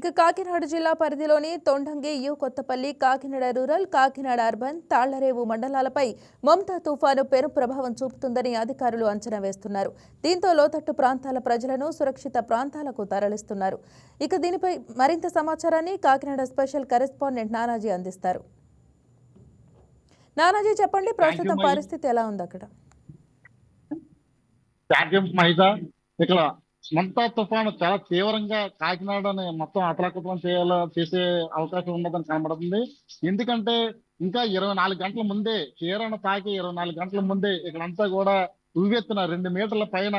ఇక కాకినాడ జిల్లా పరిధిలోని Tondangi U Kothapalli Kakinada rural Kakinada urban Tallarevu మండలాలపై Mamata తుఫాను పెను ప్రభావం చూపుతుందని అధికారులు అంచనా వేస్తున్నారు. దీంతో లోతట్టు ప్రాంతాల ప్రజలను సురక్షిత ప్రాంతాలకు తరలిస్తున్నారు. ఇక దీనిపై మరింత సమాచారాన్ని కాకినాడ స్పెషల్ కరెస్పాండెంట్ నానాజీ అందిస్తారు. నానాజీ చెప్పండి ప్రస్తుతం. పరిస్థితి ఎలా ఉంది అక్కడ? ఇక్కడ మంతా తుఫాను చాలా తీవ్రంగా కాకినాడని మొత్తం అతలాకుతలం చేయాల చేసే అవకాశం ఉన్నదని కనబడుతుంది. ఎందుకంటే ఇంకా ఇరవై నాలుగు గంటల ముందే కేరణ తాకి ఇరవై నాలుగు గంటల ముందే ఇక్కడంతా కూడా ఉవ్వెత్తున రెండు మీటర్ల పైన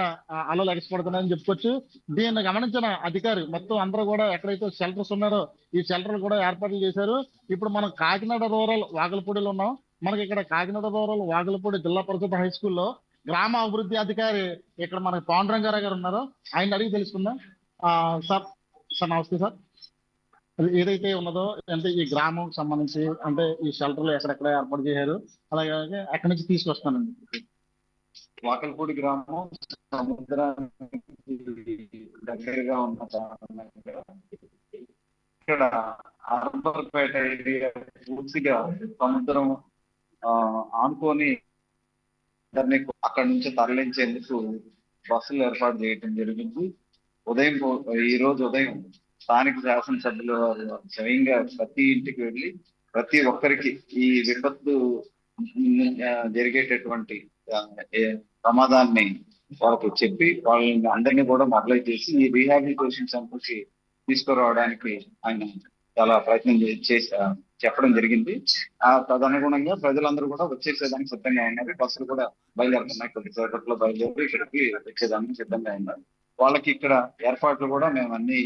అలలు ఎగసిపడుతున్నాయని చెప్పుకోవచ్చు. దీన్ని గమనించిన అధికారి మొత్తం అందరూ కూడా ఎక్కడైతే షెల్టర్స్ ఉన్నారో ఈ షెల్టర్లు కూడా ఏర్పాట్లు చేశారు. ఇప్పుడు మనం కాకినాడ రూరల్ వాగలపూడిలో ఉన్నాం. మనకి ఇక్కడ కాకినాడ రూరల్ వాగలపూడి జిల్లా పరిషత్ హై స్కూల్లో గ్రామ అభివృద్ధి అధికారి ఇక్కడ మనకి పాండురంగారావు గారు ఉన్నారు ఆయన అడిగి తెలుసుకుందాం. ఆ, సార్ సార్ నమస్తే సార్. ఏదైతే ఉన్నదో అంటే ఈ గ్రామం సంబంధించి అంటే ఈ షెల్టర్లు ఎక్కడెక్కడ ఏర్పాటు చేశారు అలాగే ఎక్కడి నుంచి తీసుకొస్తానండి వాకల్పూడి గ్రామం సముద్రానికి దగ్గరగా ఉన్న ఇక్కడ అర్బర్పేట ఏరియా పూర్తిగా సముద్రం ఆ, ఆనుకొని అందరినీ అక్కడ నుంచి తరలించేందుకు బస్సులు ఏర్పాటు చేయటం జరిగింది. ఉదయం పో- ఈ రోజు ఉదయం స్థానిక శాసనసభ్యులు వారు స్వయంగా ప్రతి ఇంటికి వెళ్ళి ప్రతి ఒక్కరికి ఈ విపత్తు జరిగేటటువంటి ప్రమాదాన్ని వాళ్ళకి చెప్పి వాళ్ళని అందరినీ కూడా మొదలై చేసి ఈ రీహాబిలిటేషన్ సెంటర్ తీసుకురావడానికి ఆయన చాలా ప్రయత్నం చేసి చెప్పడం జరిగింది. ఆ తదనుగుణంగా ప్రజలందరూ కూడా వచ్చేసేదానికి సిద్ధంగా ఉన్నారు. బస్సులు కూడా బయలుదేరుతున్నాయి. కొద్దిసేపట్లో బయలుదేరి ఇక్కడికి వచ్చేదానికి సిద్ధంగా ఉన్నారు. వాళ్ళకి ఇక్కడ ఏర్పాట్లు కూడా మేము అన్ని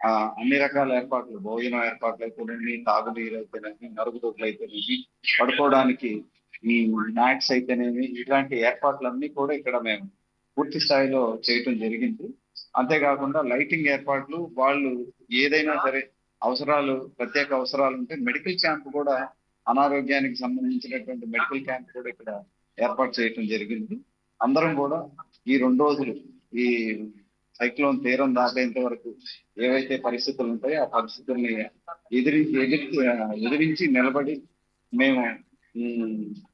ఆ, అన్ని రకాల ఏర్పాట్లు భోజనం ఏర్పాట్లు అయితేనేమి తాగునీరు అయితేనేమి నరుగుదొడ్లు అయితేనేమి పడుకోవడానికి ఈ మ్యాట్స్ అయితేనేమి ఇలాంటి ఏర్పాట్లన్నీ కూడా ఇక్కడ మేము పూర్తి స్థాయిలో చేయటం జరిగింది. అంతేకాకుండా లైటింగ్ ఏర్పాట్లు వాళ్ళు ఏదైనా సరే అవసరాలు ప్రత్యేక అవసరాలు ఉంటే మెడికల్ క్యాంప్ కూడా అనారోగ్యానికి సంబంధించినటువంటి మెడికల్ క్యాంప్ కూడా ఇక్కడ ఏర్పాటు చేయటం జరిగింది. అందరం కూడా ఈ రెండు రోజులు ఈ సైక్లోన్ తీరం దాటేంత వరకు ఏవైతే పరిస్థితులు ఉంటాయో ఆ పరిస్థితుల్ని ఎదిరి ఎదిరి ఎదిరించి నిలబడి మేము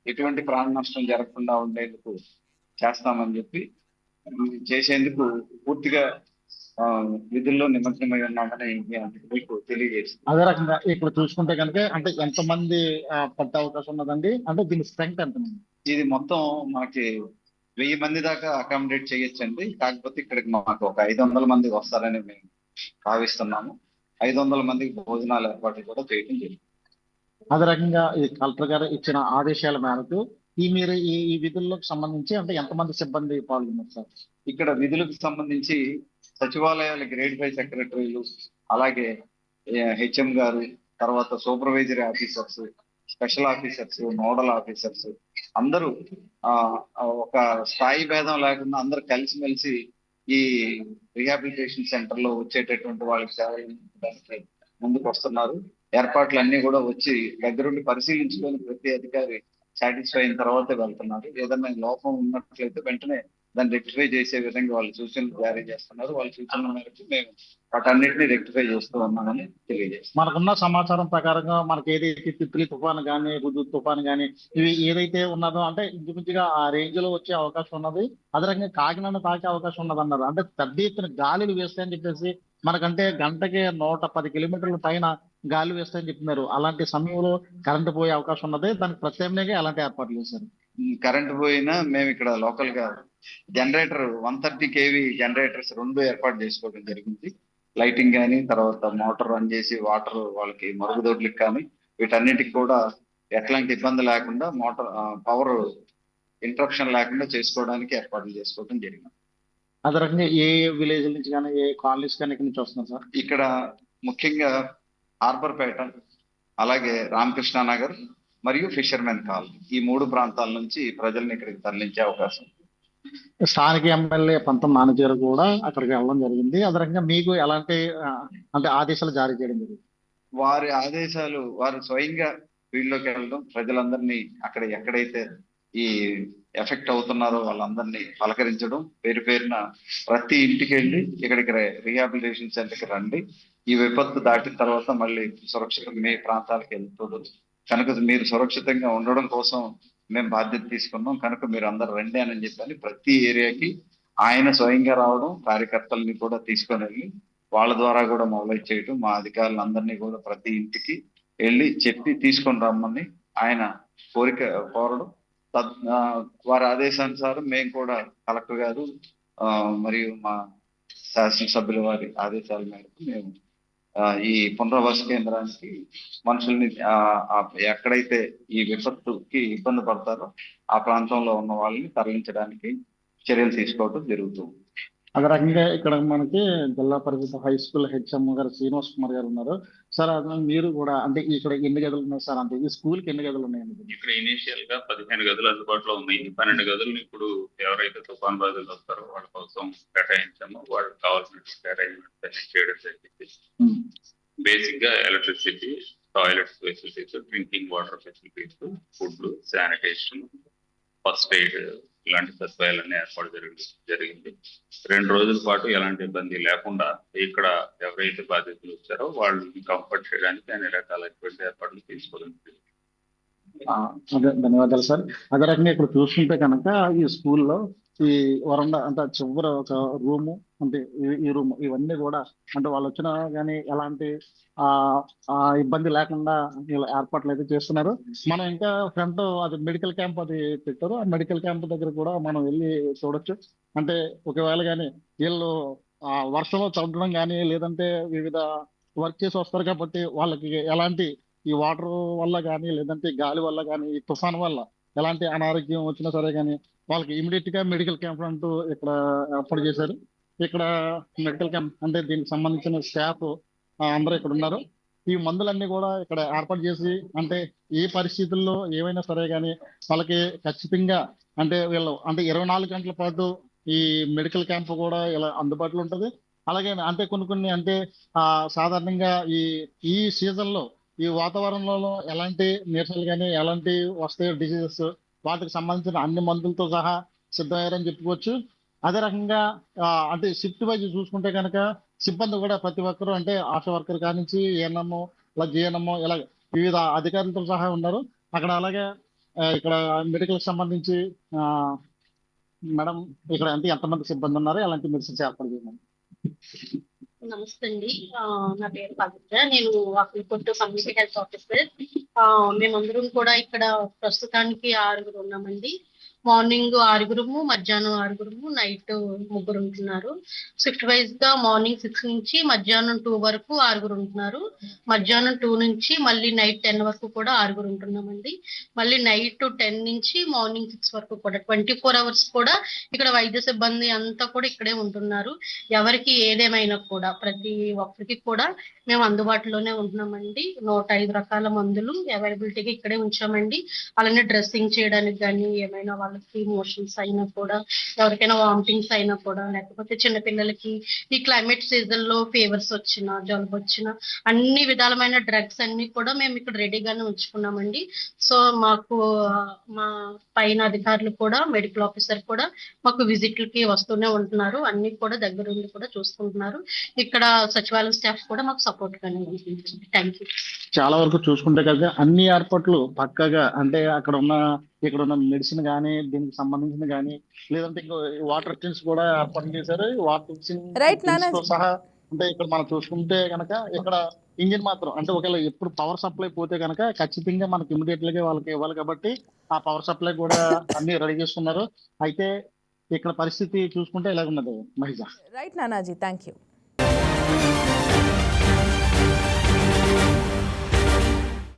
ఎటువంటి ప్రాణ నష్టం జరగకుండా ఉండేందుకు చేస్తామని చెప్పి చేసేందుకు పూర్తిగా విధుల్లో నిమగ్నమై ఉన్నామని మీకు తెలియజేస్తుంది. అదే రకంగా ఇక్కడ చూసుకుంటే కనుక అంటే ఎంతమంది ఆ, పట్టే అవకాశం ఉన్నదండి? అంటే దీని స్ట్రెంగ్త్ ఎంతమంది? ఇది మొత్తం మనకి వెయ్యి మంది దాకా అకామిడేట్ చేయొచ్చండి. కాకపోతే ఇక్కడికి మాకు ఒక ఐదు వందల మంది వస్తారని మేము భావిస్తున్నాము. ఐదు వందల మందికి భోజనాలు ఏర్పాట్లు కూడా చేయడం జరిగింది. అదే రకంగా ఈ కలెక్టర్ గారు ఇచ్చిన ఆదేశాల మేరకు ఈ మీరు ఈ ఈ విధుల్లోకి సంబంధించి అంటే ఎంతమంది సిబ్బంది పాల్గొన్నారు సార్? ఇక్కడ విధులకు సంబంధించి సచివాలయాల గ్రేడ్ ఫైవ్ సెక్రటరీలు అలాగే హెచ్ఎం గారు తర్వాత supervisory officers special officers nodal officers అందరూ ఆ ఒక స్థాయి భేదం లేకుండా అందరూ కలిసిమెలిసి ఈ రీహాబిలిటేషన్ సెంటర్లో వచ్చేటటువంటి వాళ్ళకి సేవలు ముందుకు వస్తున్నారు ఏర్పాట్లు అన్ని కూడా వచ్చి దగ్గరుండి పరిశీలించుకొని ప్రతి అధికారి సాటిస్ఫై అయిన తర్వాత వెళ్తున్నారు. ఏదైనా లోపం ఉన్నట్లయితే వెంటనే దాన్ని రెక్టిఫై చేసే విధంగా వాళ్ళు సూచనలు జారీ చేస్తున్నారు. వాళ్ళ సూచనల మేరకు మేము వాటన్నిటిని రెక్టిఫై చేస్తూ ఉన్నామని తెలియజేస్తాం మనకున్న సమాచారం ప్రకారంగా మనకి ఏదైతే తిత్లీ తుఫాన్ కానీ హుదూ తుఫాన్ కానీ ఇవి ఏదైతే ఉన్నదో అంటే ఇంచుమించుగా ఆ రేంజ్లో వచ్చే అవకాశం ఉన్నది. అదే రకంగా కాకినాడ తాకే అవకాశం ఉన్నది అన్నారు అంటే పెద్ద ఎత్తున గాలిలు వేస్తాయని చెప్పేసి మనకంటే గంటకి నూట పది కిలోమీటర్ల పైన గాలి వేస్తాయని చెప్తున్నారు. అలాంటి సమయంలో కరెంటు పోయే అవకాశం ఉన్నది. దానికి ప్రత్యామ్నాయంగా ఎలాంటి ఏర్పాట్లు చేశారు కరెంటు పోయినా మేము ఇక్కడ లోకల్గా generator one thirty KV generators రెండు ఏర్పాటు చేసుకోవడం జరిగింది. లైటింగ్ కానీ తర్వాత మోటార్ రన్ చేసి వాటర్ వాళ్ళకి మరుగుదొడ్లకి కానీ వీటన్నిటికి కూడా ఎట్లాంటి ఇబ్బంది లేకుండా మోటార్ పవర్ ఇంటరప్షన్ లేకుండా చేసుకోవడానికి ఏర్పాట్లు చేసుకోవడం జరిగింది. అదే రకంగా ఏ విలేజ్ నుంచి కానీ ఏ కాలనీస్ కానీ ఇక్కడి నుంచి వస్తున్నారు సార్? ఇక్కడ ముఖ్యంగా హార్బర్పేట అలాగే రామకృష్ణ నగర్ మరియు ఫిషర్మెన్ కాలనీ ఈ మూడు ప్రాంతాల నుంచి ప్రజల్ని ఇక్కడికి తరలించే అవకాశం. స్థానిక ఎమ్మెల్యే పంతం నాన్నచేరు కూడా అక్కడికి వెళ్ళడం జరిగింది. అదే రకంగా మీకు ఎలాంటి అంటే ఆదేశాలు జారీ చేయడం జరిగింది? వారి ఆదేశాలు వారు స్వయంగా ఫీల్డ్లోకి వెళ్ళడం ప్రజలందరినీ అక్కడ ఎక్కడైతే ఈ ఎఫెక్ట్ అవుతున్నారో వాళ్ళందరినీ పలకరించడం పేరు పేరున ప్రతి ఇంటికి వెళ్ళి ఇక్కడికి రీహాబిలిటేషన్ సెంటర్కి రండి. ఈ విపత్తు దాటిన తర్వాత మళ్ళీ సురక్షితంగా మీ ప్రాంతాలకు వెళ్తారు కనుక మీరు సురక్షితంగా ఉండడం కోసం మేము బాధ్యత తీసుకున్నాం. కనుక మీరు అందరు రండి అని చెప్పని ప్రతి ఏరియాకి ఆయన స్వయంగా రావడం కార్యకర్తల్ని కూడా తీసుకొని వెళ్ళి వాళ్ళ ద్వారా కూడా మొబైల్ చేయడం మా అధికారులందరినీ కూడా ప్రతి ఇంటికి వెళ్ళి చెప్పి తీసుకొని రమ్మని ఆయన కోరిక కోరడం వారి ఆదేశానుసారం మేము కూడా కలెక్టర్ గారు ఆ, మరియు మా శాసనసభ్యుల వారి ఆదేశాల మేరకు మేము ఈ పునరావాస కేంద్రానికి మనుషుల్ని ఎక్కడైతే ఈ విపత్తుకి ఇబ్బంది పడతారో ఆ ప్రాంతంలో ఉన్న వాళ్ళని తరలించడానికి చర్యలు తీసుకోవడం జరుగుతుంది అదే రకంగా ఇక్కడ మనకి జిల్లా పరిషత్ హై స్కూల్ హెచ్ఎం గారు శ్రీనివాస్ కుమార్ గారు ఉన్నారు. సార్ మీరు కూడా అంటే ఇక్కడ ఎన్ని గదులు ఉన్నాయి సార్? అంటే ఈ స్కూల్కి ఎన్ని గదులు ఉన్నాయండి ఇక్కడ ఇనీషియల్గా పదిహేను గదులు అందుబాటులో ఉన్నాయి. పన్నెండు గదులు ఇప్పుడు ఎవరైతే తుఫాన్ బాధితులు వస్తారో వాళ్ళ కోసం కేటాయించామో. వాళ్ళకి కావాల్సినటువంటి అరేంజ్మెంట్స్ అన్ని చేయడం జరిగింది. బేసిక్గా electricity toilets facilities drinking water facilities food sanitation first aid ఇలాంటి సదుపాయాలన్నీ ఏర్పాటు జరిగి జరిగింది. రెండు రోజుల పాటు ఎలాంటి ఇబ్బంది లేకుండా ఇక్కడ ఎవరైతే బాధితులు వచ్చారో వాళ్ళని కంఫర్ట్ చేయడానికి అన్ని రకాలైనటువంటి ఏర్పాట్లు తీసుకోవడం అదే ధన్యవాదాలు సార్. అదే రకంగా ఇక్కడ చూసుకుంటే కనుక ఈ స్కూల్లో ఈ వరండా అంటే చివర ఒక రూము అంటే ఈ- రూమ్ ఇవన్నీ కూడా అంటే వాళ్ళు వచ్చినా కానీ ఎలాంటి ఆ ఇబ్బంది లేకుండా ఏర్పాట్లు అయితే చేస్తున్నారు. మనం ఇంకా ఫ్రంట్ అది మెడికల్ క్యాంప్ అది పెట్టారు. ఆ మెడికల్ క్యాంప్ దగ్గర కూడా మనం వెళ్ళి చూడొచ్చు. అంటే ఒకవేళ కానీ వీళ్ళు ఆ వర్షంలో చదవడం కానీ లేదంటే వివిధ వర్క్ చేసి వస్తారు కాబట్టి వాళ్ళకి ఎలాంటి ఈ వాటర్ వల్ల కానీ లేదంటే గాలి వల్ల కానీ ఈ తుఫాన్ వల్ల ఎలాంటి అనారోగ్యం వచ్చినా సరే కానీ వాళ్ళకి ఇమీడియట్గా మెడికల్ క్యాంప్ అంటూ ఇక్కడ ఏర్పాటు చేశారు. ఇక్కడ మెడికల్ క్యాంప్ అంటే దీనికి సంబంధించిన స్టాఫ్ అందరూ ఇక్కడ ఉన్నారు. ఈ మందులన్నీ కూడా ఇక్కడ ఏర్పాటు చేసి అంటే ఏ పరిస్థితుల్లో ఏవైనా సరే కానీ వాళ్ళకి ఖచ్చితంగా అంటే వీళ్ళు అంటే ఇరవై నాలుగు గంటల పాటు ఈ మెడికల్ క్యాంప్ కూడా ఇలా అందుబాటులో ఉంటుంది. అలాగే అంటే కొన్ని కొన్ని అంటే ఆ సాధారణంగా ఈ ఈ సీజన్లో ఈ వాతావరణంలో ఎలాంటి నీరసాలు కానీ ఎలాంటి వస్తాయో డిసీజెస్ వాటికి సంబంధించిన అన్ని మందులతో సహా సిద్ధమయ్యారని చెప్పుకోవచ్చు. అదే రకంగా ఆ, అంటే షిఫ్ట్ వైజ్ చూసుకుంటే కనుక సిబ్బంది కూడా ప్రతి ఒక్కరు అంటే ఆశా వర్కర్ కానించి ఏఎన్ఎం ఇలా జిఎన్ఎంఓ ఇలా వివిధ అధికారులతో సహా ఉన్నారు. అక్కడ అలాగే ఇక్కడ మెడికల్ సంబంధించి ఆ, మేడం ఇక్కడ అంటే ఎంతమంది సిబ్బంది ఉన్నారు? అలాంటి మెడిసిన్స్ ఏర్పాటు చేయండి నమస్తే అండి. ఆ, నా పేరు పవిత్ర. నేను అక్కడికొట్టు కమ్యూనిటీ హెల్త్ ఆఫీసర్. ఆ, మేమందరం కూడా ఇక్కడ ప్రస్తుతానికి ఆరుగురు ఉన్నామండి. మార్నింగ్ ఆరుగురుము మధ్యాహ్నం ఆరుగురుము నైట్ ముగ్గురు ఉంటున్నారు షిఫ్ట్ వైజ్గా మార్నింగ్ సిక్స్ నుంచి మధ్యాహ్నం టూ వరకు ఆరుగురు ఉంటున్నారు మధ్యాహ్నం టూ నుంచి మళ్ళీ నైట్ టెన్ వరకు కూడా ఆరుగురు ఉంటున్నామండి మళ్ళీ నైట్ టెన్ నుంచి మార్నింగ్ సిక్స్ వరకు కూడా ట్వంటీ ఫోర్ అవర్స్ కూడా ఇక్కడ వైద్య సిబ్బంది అంతా కూడా ఇక్కడే ఉంటున్నారు. ఎవరికి ఏదేమైనా కూడా ప్రతి ఒక్కరికి కూడా మేము అందుబాటులోనే ఉంటున్నామండి. నూట ఐదు రకాల మందులు అవైలబిలిటీగా ఇక్కడే ఉంచామండి. అలానే డ్రెస్సింగ్ చేయడానికి కానీ ఏమైనా వాళ్ళకి మోషన్స్ అయినా కూడా ఎవరికైనా వామిటింగ్స్ అయినా కూడా లేకపోతే చిన్నపిల్లలకి ఈ క్లైమేట్ సీజన్లో ఫీవర్స్ వచ్చినా జలుబు వచ్చినా అన్ని విధాలమైన డ్రగ్స్ అన్ని కూడా మేము ఇక్కడ రెడీగానే ఉంచుకున్నామండి. సో మాకు మా పైన అధికారులు కూడా మెడికల్ ఆఫీసర్ కూడా మాకు విజిట్లకి వస్తూనే ఉంటున్నారు. అన్ని కూడా దగ్గర ఉండి కూడా చూసుకుంటున్నారు. ఇక్కడ సచివాలయం స్టాఫ్ కూడా మాకు సపోర్ట్ గానే ఉంటుంది థ్యాంక్ యూ చాలా వరకు చూసుకుంటే కదా అన్ని ఏర్పాట్లు పక్కగా అంటే అక్కడ ఉన్న ఇక్కడ ఉన్న మెడిసిన్ కానీ దీనికి సంబంధించిన కానీ లేదంటే ఇంకో వాటర్ టిన్స్ కూడా ఏర్పాటు చేశారు. వాటర్తో. సహా అంటే ఇక్కడ మనం చూసుకుంటే కనుక ఇక్కడ ఇంజిన్ మాత్రం అంటే ఒకవేళ ఎప్పుడు పవర్ సప్లై పోతే కనుక ఖచ్చితంగా మనకి ఇమీడియట్గా వాళ్ళకి ఇవ్వాలి కాబట్టి ఆ పవర్ సప్లై కూడా అన్ని రెడీ చేసుకున్నారు. అయితే ఇక్కడ పరిస్థితి చూసుకుంటే ఇలాగ ఉన్నది మహిళ రైట్ నానాజీ థ్యాంక్ యూ